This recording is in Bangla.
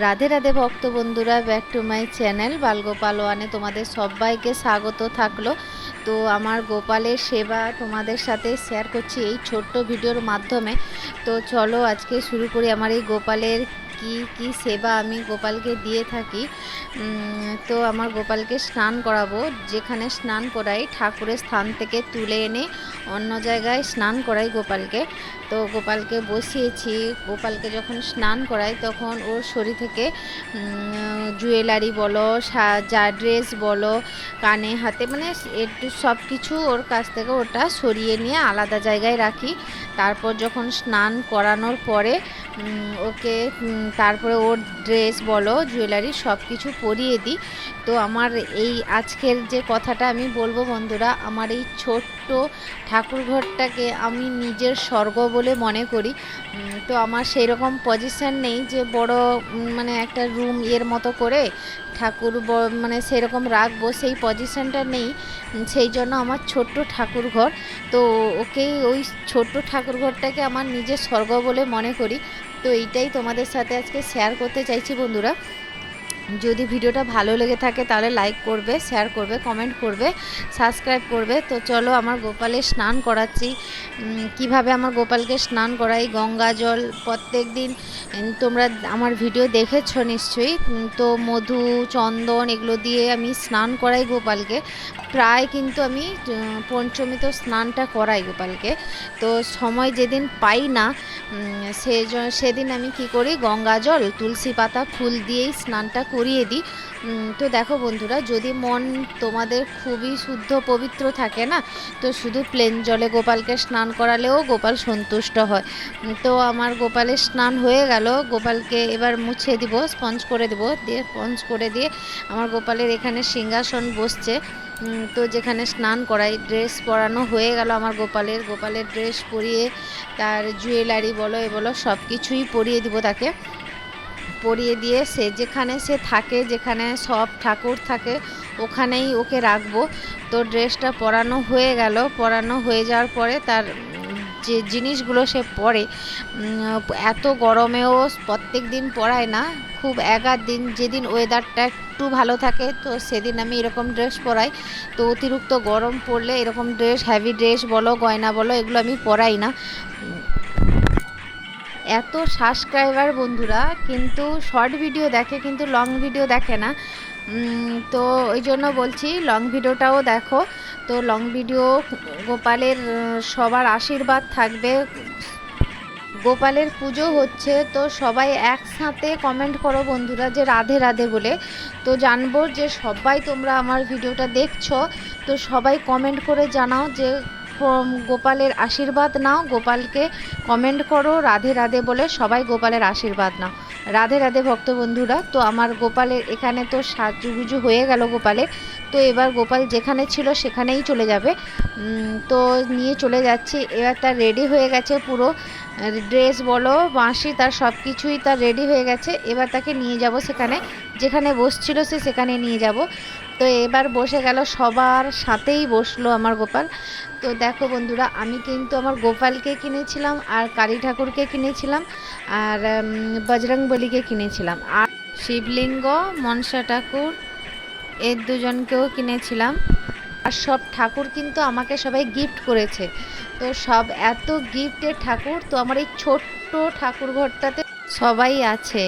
রাধে রাধে ভক্ত বন্ধুরা back to my channel Balgopal ওয়ানে তোমাদের সবাইকে স্বাগত থাকল। তো আমার গোপালের সেবা তোমাদের সাথে শেয়ার করছি এই ছোট্ট ভিডিওর মাধ্যমে। তো চলো আজকে শুরু করি আমার এই গোপালের কি কি সেবা আমি গোপালকে দিয়ে থাকি তো আমার গোপালকে স্নান করাবো। যেখানে স্নান করাই, ঠাকুরের স্থান থেকে তুলে এনে অন্য জায়গায় স্নান করাই গোপালকে। তো গোপালকে বসিয়েছি। গোপালকে যখন স্নান করাই, তখন ওর শরীর থেকে জুয়েলারি বলো যা ড্রেস বলো, কানে, হাতে মানে একটু সব কিছু ওর কাছ থেকে ওটা সরিয়ে নিয়ে আলাদা জায়গায় রাখি। তারপর যখন স্নান করানোর পরে ওকে তারপরে ওর ড্রেস বলো, জুয়েলারি সব কিছু পরিয়ে দিই। তো আমার এই আজকের যে কথাটা আমি বলব বন্ধুরা, আমার এই ছোট্ট ঠাকুরঘরটাকে আমি নিজের স্বর্গ বলে মনে করি। তো আমার সেই রকম পজিশন নেই যে বড় মানে একটা রুম এর মতো করে ঠাকুর মানে সেরকম রাখব, সেই পজিশনটা নেই। সেই জন্য আমার ছোট্ট ঠাকুর ঘর তো ওকে ওই ছোট্ট ঠাকুর ঘরটাকে আমার নিজের স্বর্গ বলে মনে করি। তো এইটাই তোমাদের সাথে আজকে শেয়ার করতে চাইছি বন্ধুরা। যদি ভিডিওটা ভালো লেগে থাকে তাহলে লাইক করবে শেয়ার করবে কমেন্ট করবে সাবস্ক্রাইব করবে। তো চলো আমার গোপালে স্নান করাচ্ছি। কীভাবে আমার গোপালকে স্নান করাই? গঙ্গা জল প্রত্যেক দিন। তোমরা আমার ভিডিও দেখেছ নিশ্চয়ই। তো মধু, চন্দন এগুলো দিয়ে আমি স্নান করাই গোপালকে। প্রায় কিন্তু আমি পঞ্চমী তো স্নানটা করাই গোপালকে। তো সময় যেদিন পাই না সে সেদিন আমি কি করি? গঙ্গা জল, তুলসী পাতা, ফুল দিয়েই স্নানটা করিয়ে দিই। তো দেখো বন্ধুরা, যদি মন তোমাদের খুবই শুদ্ধ, পবিত্র থাকে না, তো শুধু প্লেন জলে গোপালকে স্নান করালেও গোপাল সন্তুষ্ট হয়। তো আমার গোপালের স্নান হয়ে গেল, গোপালকে এবার মুছে দিব, স্পঞ্জ করে দিব, দিয়ে স্পঞ্জ করে দিয়ে আমার গোপালের এখানে সিংহাসন বসছে। তো যেখানে স্নান করাই ড্রেস পরানো হয়ে গেল আমার গোপালের। গোপালের ড্রেস পরিয়ে তার জুয়েলারি বলো, এ বলো সব কিছুই পরিয়ে দিব তাকে। পরিয়ে দিয়ে সে যেখানে সে থাকে, যেখানে সব ঠাকুর থাকে, ওখানেই ওকে রাখব। তো ড্রেসটা পরানো হয়ে গেল। পরানো হয়ে যাওয়ার পরে তার যে জিনিসগুলো সে পরে এত গরমেও প্রত্যেক দিন পরায় না। খুব এক আধ দিন, যেদিন ওয়েদারটা একটু ভালো থাকে, তো সেদিন আমি এরকম ড্রেস পরাই। তো অতিরিক্ত গরম পড়লে এরকম ড্রেস হ্যাভি ড্রেস বলো, গয়না বলো, এগুলো আমি পরাই না। এত সাবস্ক্রাইবার বন্ধুরা, কিন্তু শর্ট ভিডিও দেখে, কিন্তু লং ভিডিও দেখে না। তো ওই জন্য বলছি লং ভিডিওটাও দেখো। তো লং ভিডিও গোপালের সবার আশীর্বাদ থাকবে। গোপালের পুজো হচ্ছে, তো সবাই একসাথে কমেন্ট করো বন্ধুরা, যে রাধে রাধে বলে। তো জানব যে সবাই তোমরা আমার ভিডিওটা দেখছ, তো সবাই কমেন্ট করে জানাও যে গোপালের আশীর্বাদ নাও, গোপালকে কমেন্ট করো, রাধে রাধে বলে সবাই গোপালের আশীর্বাদ নাও। রাধে রাধে ভক্ত বন্ধুরা, তো আমার গোপালের এখানে তো সাজুগুজু হয়ে গেল গোপালের, তো এবার গোপাল যেখানে ছিল সেখানেই চলে যাবে। তো নিয়ে চলে যাচ্ছি, এবার তার রেডি হয়ে গেছে পুরো। ড্রেস বলো, বাঁশি, তার সব কিছুই তার রেডি হয়ে গেছে। এবার তাকে নিয়ে যাব সেখানে। যেখানে বসছিল সে সেখানে নিয়ে যাব। তো এবার বসে গেল সবার সাথেই বসল আমার গোপাল। তো দেখো বন্ধুরা, আমি কিন্তু আমার গোপালকে কিনেছিলাম আর কালী ঠাকুরকে কিনেছিলাম আর বজরং বলিকে কিনেছিলাম। আর শিবলিঙ্গ, মনসা ঠাকুর, এর দুজনকেও কিনেছিলাম। আর সব ঠাকুর কিন্তু আমাকে সবাই গিফট করেছে। তো সব এত গিফটের ঠাকুর, তো আমার এই ছোট্ট ঠাকুর ঘরটাতে সবাই আছে।